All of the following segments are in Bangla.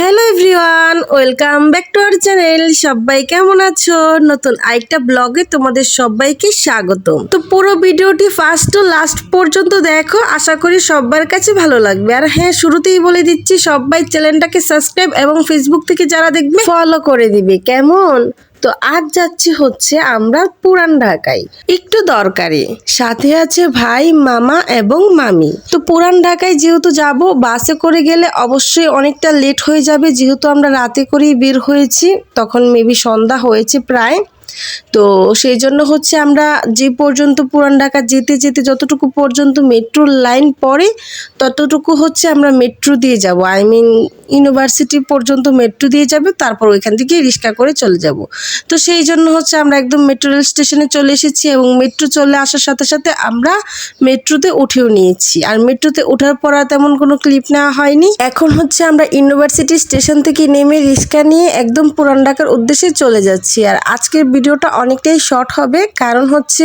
Hello everyone, welcome back to our channel. সবাই কেমন আছো? নতুন আরেকটা ব্লগে তোমাদের সবাইকে স্বাগত তো পুরো ভিডিওটি ফার্স্ট টু লাস্ট পর্যন্ত দেখো, আশা করি সবার কাছে ভালো লাগবে। আর হ্যাঁ শুরুতেই বলে দিচ্ছি, সবাই চ্যানেলটাকে সাবস্ক্রাইব এবং ফেসবুক থেকে যারা দেখবে ফলো করে দিবে। কেমন? তো আজ যাচ্ছি হচ্ছে আমরা পুরান ঢাকায়। একটু দরকারি। সাথে আছে ভাই, মামা এবং মামি। তো পুরান ঢাকায় যেহেতু যাব, বাসে করে গেলে অবশ্যই অনেকটা লেট হয়ে যাবে। যেহেতু আমরা রাতে করেই বের হয়েছি, তখন মেবি সন্ধ্যা হয়েছে প্রায়। তো সেই জন্য হচ্ছে আমরা যে পর্যন্ত পুরান ঢাকা যেতে যেতে যতটুকু পর্যন্ত মেট্রোর লাইন পড়ে, ততটুকু হচ্ছে আমরা মেট্রো দিয়ে যাব। আই মিন ইউনিভার্সিটি পর্যন্ত মেট্রো দিয়ে যাবে, তারপর ওইখান থেকে রিক্সা করে চলে যাব। তো সেই জন্য হচ্ছে আমরা একদম মেট্রো রেল স্টেশনে চলে এসেছি এবং মেট্রো চলে আসার সাথে সাথে আমরা মেট্রোতে উঠেও নিয়েছি। আর মেট্রোতে ওঠার পর আর তেমন কোনো ক্লিপ নেওয়া হয়নি। এখন হচ্ছে আমরা ইউনিভার্সিটি স্টেশন থেকে নেমে রিক্সা নিয়ে একদম পুরান ঢাকার উদ্দেশ্যে চলে যাচ্ছি। আর আজকের ভিডিওটা অনেকটাই শর্ট হবে। কারণ হচ্ছে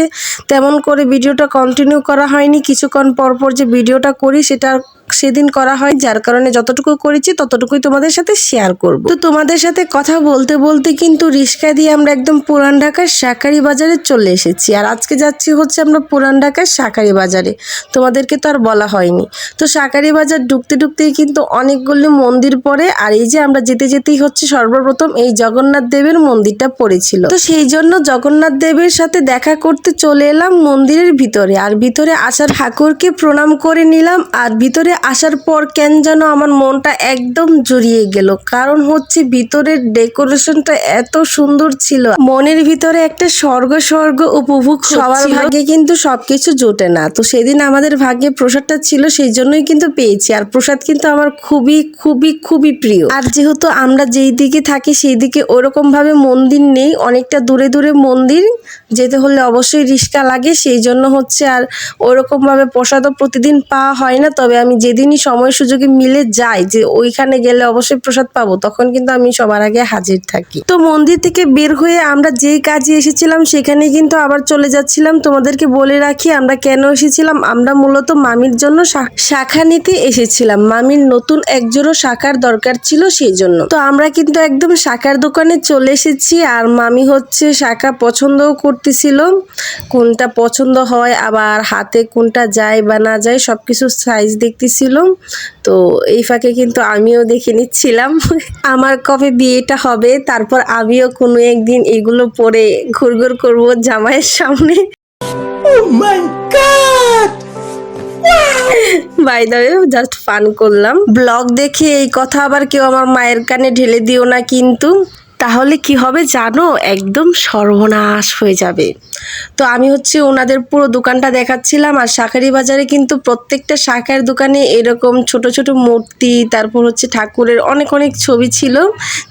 তেমন করে ভিডিওটা কন্টিনিউ করা হয়নি। কিছুক্ষণ পর পর যে ভিডিওটা করি, সেটা সেদিন করা হয়, যার কারণে যতটুকু করেছি ততটুকুই তোমাদের সাথে শেয়ার করব। তো তোমাদের সাথে কথা বলতে বলতে কিন্তু রিক্সা দিয়ে আমরা একদম পুরান ঢাকার শাকারি বাজারে চলে এসেছি। আর আজকে যাচ্ছি হচ্ছে আমরা পুরান ঢাকার শাকারি বাজারে। তোমাদেরকে তো আর বলা হয়নি। তো শাকারি বাজার ঢুকতে ঢুকতেই কিন্তু অনেকগুলো মন্দির পড়ে, আর এই যে আমরা যেতে যেতেই হচ্ছে সর্বপ্রথম এই জগন্নাথ দেবের মন্দিরটা পড়েছিল। তো সেই জন্য জগন্নাথ দেবের সাথে দেখা করতে চলে এলাম মন্দিরের ভিতরে। আর ভিতরে আসার ঠাকুরকে প্রণাম করে নিলাম, আর ভিতরে আসার পর কেন যেন আমার মনটা একদম জড়িয়ে গেল। কারণ হচ্ছে ভিতরের ডেকোরেশনটা এত সুন্দর ছিল। মনের ভিতরে একটা স্বর্গ স্বর্গ উপভোগ সবার ভাগ্যে কিন্তু সবকিছু জোটে না। তো সেদিন আমাদের ভাগ্যে প্রসাদটা ছিল সেই জন্যই কিন্তু পেয়েছি। আর প্রসাদ কিন্তু আমার খুবই খুবই খুবই প্রিয়। আর যেহেতু আমরা যেই দিকে থাকি সেই দিকে ওরকম ভাবে মন্দির নেই। অনেকটা দূরে দূরে মন্দির। যেতে হলে অবশ্যই রিক্সা লাগে। সেই জন্য হচ্ছে আর ওরকম ভাবে প্রসাদও প্রতিদিন পাওয়া হয় না। তবে আমি যেদিনই সময় সুযোগে মিলে যায় যে ওইখানে গেলে অবশ্যই প্রসাদ পাবো, তখন কিন্তু আমি সবার আগে হাজির থাকি। তো মন্দির থেকে বের হয়ে আমরা যেই কাজে এসেছিলাম সেখানে কিন্তু আবার চলে যাচ্ছিলাম। তোমাদেরকে বলে রাখি, আমরা কেন এসেছিলাম? আমরা মূলত মামির জন্য শাখা নিতে এসেছিলাম। মামির নতুন একজোড়ো শাখার দরকার ছিল সেই জন্য তো আমরা কিন্তু একদম শাখার দোকানে চলে এসেছি, আর মামি হচ্ছে শাখা পছন্দও করতেছিল। কোনটা পছন্দ হয়, আবার হাতে কোনটা যায় বা না যায় সব কিছু সাইজ দেখতেছিল তো এই ফাঁকে কিন্তু আমিও দেখে নিচ্ছিলাম আমার কবে বিয়েটা হবে তারপর আমিও কোনো একদিন এগুলো পরে ঘুরঘুর করব জামাইয়ের সামনে। বাই দ্য জাস্ট ফান করলাম। ব্লগ দেখে এই কথা আবার কেউ আমার মায়ের কানে ঢেলে দিও না কিন্তু। তাহলে কি হবে জানো? একদম সর্বনাশ হয়ে যাবে। তো আমি হচ্ছে ওনাদের পুরো দোকানটা দেখাচ্ছিলাম আর শাঁখারি বাজারে কিন্তু প্রত্যেকটা শাখার দোকানে এরকম ছোট ছোট মূর্তি, তারপর হচ্ছে ঠাকুরের অনেক অনেক ছবি ছিল,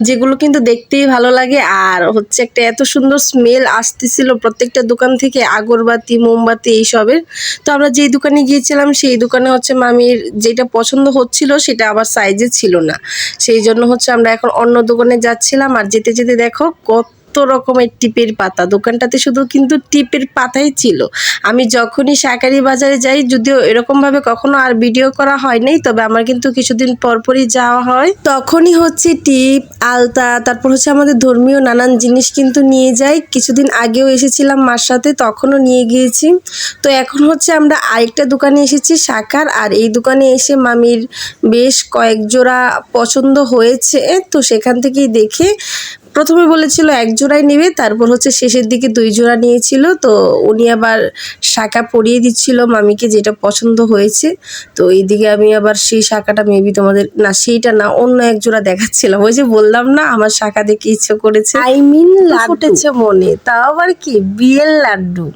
যেগুলো কিন্তু দেখতেই ভালো লাগে। আর হচ্ছে একটা এত সুন্দর স্মেল আসতেছিল প্রত্যেকটা দোকান থেকে, আগরবাতি, মোমবাতি এইসবের। তো আমরা যেই দোকানে গিয়েছিলাম, সেই দোকানে হচ্ছে মামির যেটা পছন্দ হচ্ছিল, সেটা আবার সাইজে ছিল না। সেই জন্য হচ্ছে আমরা এখন অন্য দোকানে যাচ্ছিলাম। আর যেতে যেতে দেখো কত রকমের টিপের পাতা। দোকানটাতে শুধু কিন্তু টিপের পাতাই ছিল। আমি যখনই শাকারি বাজারে যাই, যদিও এরকমভাবে কখনো আর ভিডিও করা হয় নাই, তবে আমার কিন্তু কিছুদিন পরপরই যাওয়া হয়। তখনই হচ্ছে টিপ, আলতা, তারপর হচ্ছে আমাদের ধর্মীয় নানান জিনিস কিন্তু নিয়ে যাই। কিছুদিন আগেও এসেছিলাম মার সাথে, তখনও নিয়ে গিয়েছি। তো এখন হচ্ছে আমরা আরেকটা দোকানে এসেছি, শাকার, আর এই দোকানে এসে মামির বেশ কয়েক জোড়া পছন্দ হয়েছে। তো সেখান থেকেই দেখে প্রথমে বলেছিল এক জোড়াই নেবে তারপর হচ্ছে শেষের দিকে দুই জোড়া নিয়েছিল। তো উনি আবার শাঁখা পরিয়ে দিচ্ছিল মামিকে যেটা পছন্দ হয়েছে। তো এইদিকে আমি আবার সেই শাখাটা মেবি তোমাদের না সেইটা না অন্য এক জোড়া দেখাচ্ছিলাম। ওই যে বললাম না আমার শাখা দেখে ইচ্ছে করেছে। আই মিন ফুটেছে মনে। তাও আবার কি? বিয়ের লাড্ডু।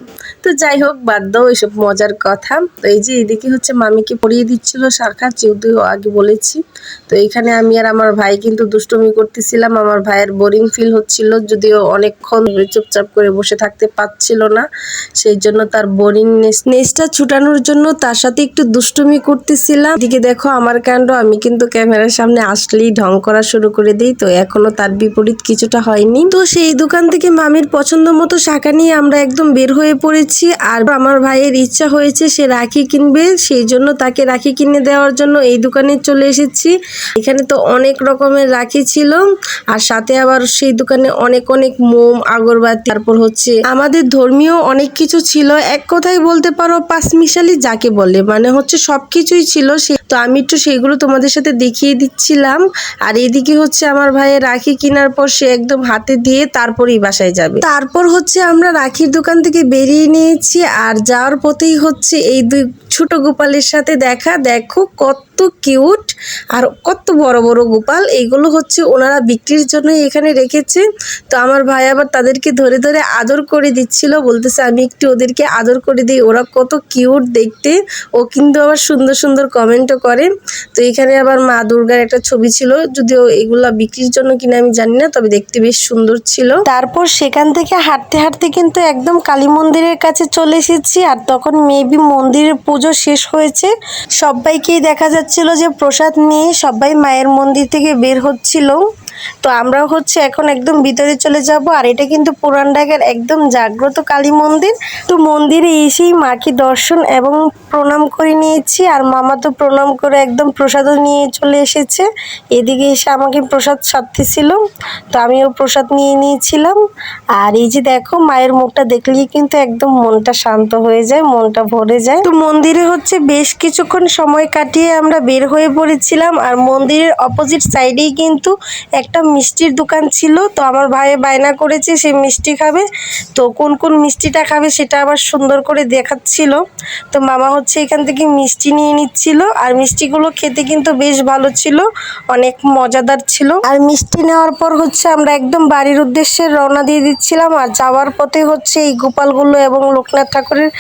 তো যাই হোক বাদ দাও এসব মজার কথা। তো এই যে এদিকে হচ্ছে মামিকে পরিয়ে দিচ্ছিল শাখা যেহেতু আগে বলেছি। তো এইখানে আমি আর আমার ভাই কিন্তু দুষ্টমি করতেছিলাম। আমার ভাইয়ের বোরিং ফিল হচ্ছিল, যদিও অনেকক্ষণ চুপচাপ করে বসে থাকতে পারছিল না। সেই জন্য তার বোরিং নেসটা ছুটানোর জন্য তার সাথে একটু দুষ্টুমি করতেছিলাম। এদিকে দেখো, আমার কাণ্ড, আমি কিন্তু ক্যামেরার সামনে আসলেই ঢং করা শুরু করে দিই। তো এখনও তার বিপরীত কিছুটা হয়নি। তো সেই দোকান থেকে মামির পছন্দ মতো শাখা নিয়ে আমরা একদম বের হয়ে পড়েছি। আর আমার ভাইয়ের ইচ্ছা হয়েছে সে রাখি কিনবে। সেই জন্য তাকে রাখি কিনে দেওয়ার জন্য এই দোকানে চলে এসেছি। এখানে তো অনেক রকমের রাখি ছিল। আর সাথে আবার সেই দোকানে অনেক অনেক মোম, আগরবাতি, তারপর হচ্ছে আমাদের ধর্মীয় অনেক কিছু ছিল। এক কথায় বলতে পারো, পাঁচমিশালি যাকে বলে মানে হচ্ছে সব কিছুই ছিল সে। তো আমি একটু সেগুলো তোমাদের সাথে দেখিয়ে দিচ্ছিলাম। আর এদিকে হচ্ছে আমার ভাইয়ের রাখি কেনার পর সে একদম হাতে দিয়ে তারপরেই বাসায় যাবে। তারপর হচ্ছে আমরা রাখির দোকান থেকে বেরিয়ে নিয়েছি। আর যাওয়ার পথেই হচ্ছে এই দুই ছোট গোপালের সাথে দেখা। দেখো কত কিউট আর কত বড় বড় গোপাল এইগুলো হচ্ছে ওনারা বিক্রির জন্য এখানে রেখেছে। তো আমার ভাই আবার তাদেরকে ধরে ধরে আদর করে দিচ্ছিল, বলতেছে, আমি একটু ওদেরকে আদর করে দিই, ওরা কত কিউট দেখতে। ও কিন্তু আবার সুন্দর সুন্দর কমেন্টও করে। তো এখানে আবার মা দুর্গার একটা ছবি ছিল, যদিও এগুলা বিক্রির জন্য কিনা আমি জানি না, তবে দেখতে বেশ সুন্দর ছিল। তারপর সেখান থেকে হাঁটতে হাঁটতে কিন্তু একদম কালী মন্দিরের কাছে চলে এসেছি, আর তখন মেবি মন্দিরের পুজো শেষ হয়েছে। সবাইকেই দেখা যাচ্ছিল যে প্রসাদ নিয়ে সবাই মায়ের মন্দির থেকে বের হচ্ছিল। তো আমরাও হচ্ছে এখন একদম ভিতরে চলে যাব, আর এটা কিন্তু পুরান ঢাকার একদম জাগ্রত কালী মন্দির। তো মন্দিরে এসেই মাকে দর্শন এবং প্রণাম করে নিয়েছি, আর মামা তো প্রণাম করে একদম প্রসাদও নিয়ে চলে এসেছে। এদিকে এসে আমাকে প্রসাদ সাথে ছিল তো আমিও প্রসাদ নিয়ে নিয়েছিলাম। আর এই যে দেখো, মায়ের মুখটা দেখলেই কিন্তু একদম মনটা শান্ত হয়ে যায়, মনটা ভরে যায়। তো মন্দিরে হচ্ছে বেশ কিছুক্ষণ সময় কাটিয়ে আমরা বের হয়ে পড়েছিলাম, আর মন্দিরের অপোজিট সাইডেই কিন্তু একটা মিষ্টির দোকান ছিল, তো আমার ভাই বায়না করেছে সে মিষ্টি খাবে। তো কোন কোন মিষ্টিটা খাবে সেটা আবার সুন্দর করে দেখাচ্ছিল। তো মামা হচ্ছে এখান থেকে মিষ্টি নিয়ে নিচ্ছিল, আর মিষ্টিগুলো খেতে কিন্তু বেশ ভালো ছিল, অনেক মজাদার ছিল। আর মিষ্টি নেওয়ার পর হচ্ছে আমরা একদম বাড়ির উদ্দেশ্যে রওনা দিয়ে দিচ্ছিলাম, আর যাওয়ার পথে হচ্ছে এই গোপালগুলো এবং লোকনাথ ঠাকুরের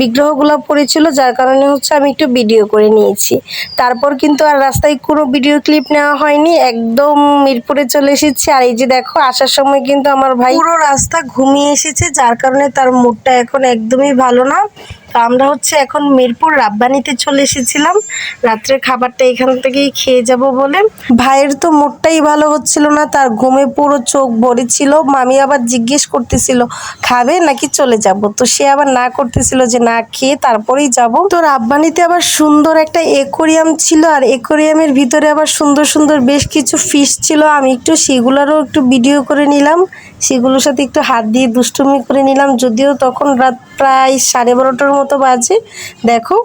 বিগ্রহগুলো পড়েছিল, যার কারণে হচ্ছে আমি একটু ভিডিও করে নিয়েছি। তারপর কিন্তু আর রাস্তায় কোনো ভিডিও ক্লিপ নেওয়া হয়নি, একদম চলে এসেছি। আর এই যে দেখো, আসার সময় কিন্তু আমার ভাই পুরো রাস্তা ঘুমিয়ে এসেছে, যার কারণে তার মুডটা এখন একদমই ভালো না। তো আমরা হচ্ছে এখন মিরপুর রাব্বানিতে চলে এসেছিলাম। রাত্রের খাবারটা এখান থেকেই খেয়ে যাব বলে। ভাইয়ের তো মুডটাই ভালো হচ্ছিল না, তার ঘুমে পুরো চোখ ভরে ছিল। মামি আবার জিজ্ঞেস করতেছিল, খাবে নাকি চলে যাব? তো সে আবার না করতেছিল যে না খেয়ে তারপরেই যাব। তো রাব্বানিতে আবার সুন্দর একটা একুরিয়াম ছিল, আর একুরিয়ামের ভিতরে আবার সুন্দর সুন্দর বেশ কিছু ফিশ ছিল। আমি একটু সেগুলোরও একটু ভিডিও করে নিলাম। সেগুলোর সাথে একটু হাত দিয়ে দুষ্টুমি করে নিলাম। যদিও তখন রাত প্রায় সাড়ে বারোটার মতো বাজে। দেখো,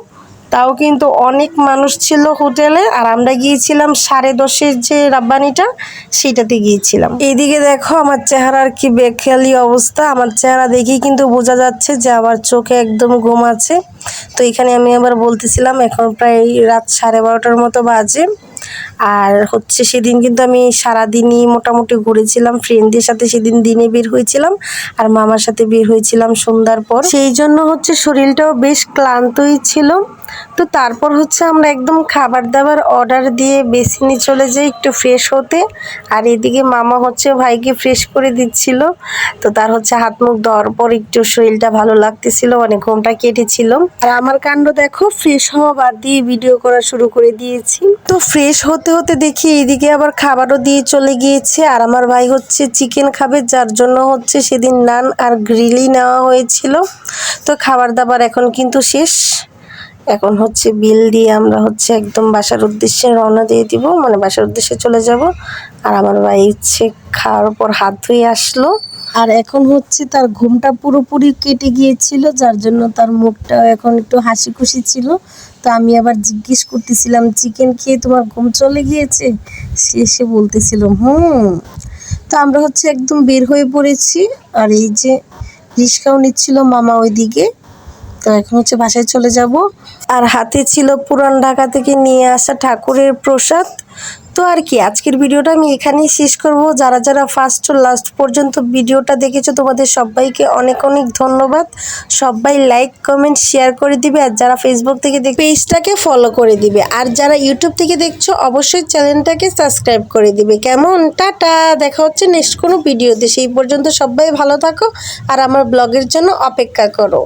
তাও কিন্তু অনেক মানুষ ছিল হোটেলে, আর আমরা গিয়েছিলাম সাড়ে দশের যে রাব্বানিটা, সেটাতে গিয়েছিলাম। এইদিকে দেখো, আমার চেহারার কি বেখেয়ালি অবস্থা। আমার চেহারা দেখেই কিন্তু বোঝা যাচ্ছে যে আমার চোখে একদম ঘুম আছে। তো এখানে আমি আবার বলতেছিলাম, এখন প্রায় রাত সাড়ে বারোটার মতো বাজে। আর হচ্ছে সেদিন কিন্তু আমি সারাদিনই মোটামুটি ঘুরেছিলাম ফ্রেন্ডদের সাথে সেদিন দিনে বের হয়েছিলাম আর মামার সাথে বের হয়েছিলাম সন্ধ্যার পর। সেই জন্য হচ্ছে শরীরটাও বেশ ক্লান্তই ছিল। তো তারপর হচ্ছে আমরা একদম খাবার দাবার অর্ডার দিয়ে বেসিনে চলে যাই একটু ফ্রেশ হতে। আর এদিকে মামা হচ্ছে ভাইকে ফ্রেশ করে দিচ্ছিল। তো তার হচ্ছে হাত মুখ দেওয়ার পর একটু শরীরটা ভালো লাগতেছিল মানে ঘুমটা কেটেছিল। আর আমার কাণ্ড দেখো ফ্রেশ হওয়া বাদ দিয়ে ভিডিও করা শুরু করে দিয়েছি। তো ফ্রেশ হতে হতে হতে দেখি এইদিকে আবার খাবারও দিয়ে চলে গিয়েছে। আর আমার ভাই হচ্ছে চিকেন খাবে, যার জন্য হচ্ছে সেদিন নান আর গ্রিলই নেওয়া হয়েছিল। তো খাবার দাবার এখন কিন্তু শেষ। এখন হচ্ছে বিল দিয়ে আমরা হচ্ছে একদম বাসার উদ্দেশ্যে রওনা দিয়ে দিব। মানে বাসার উদ্দেশ্যে চলে যাব। আর আমার ভাই হচ্ছে খাওয়ার পর হাত ধুয়ে আসলো। আর এখন হচ্ছে তার ঘুমটা পুরোপুরি কেটে গিয়েছিল, যার জন্য তার মুখটা এখন একটু হাসি খুশি ছিল। তো আমি আবার জিজ্ঞেস করতেছিলাম চিকেন খেয়ে তোমার ঘুম চলে গিয়েছে? সে এসে বলতেছিল, হুম। তো আমরা হচ্ছে একদম বের হয়ে পড়েছি আর এই যে রিক্সাও নিচ্ছিল মামা ওইদিকে। তো এখন হচ্ছে বাসায় চলে যাব। আর হাতে ছিল পুরান ঢাকা থেকে নিয়ে আসা ঠাকুরের প্রসাদ। তো আর কি, আজকের ভিডিওটা আমি এখানেই শেষ করব। যারা যারা ফার্স্ট টু লাস্ট পর্যন্ত ভিডিওটা দেখেছ, তোমাদের সবাইকে অনেক অনেক ধন্যবাদ। সবাই লাইক কমেন্ট শেয়ার করে দিবে, আর যারা ফেসবুক থেকে দেখ পেজটাকে ফলো করে দিবে, আর যারা ইউটিউব থেকে দেখছ, অবশ্যই চ্যানেলটাকে সাবস্ক্রাইব করে দিবে। কেমন? টাটা, দেখা হচ্ছে নেক্সট কোনো ভিডিওতে। সেই পর্যন্ত সবাই ভালো থাকো, আর আমার ব্লগের জন্য অপেক্ষা করো।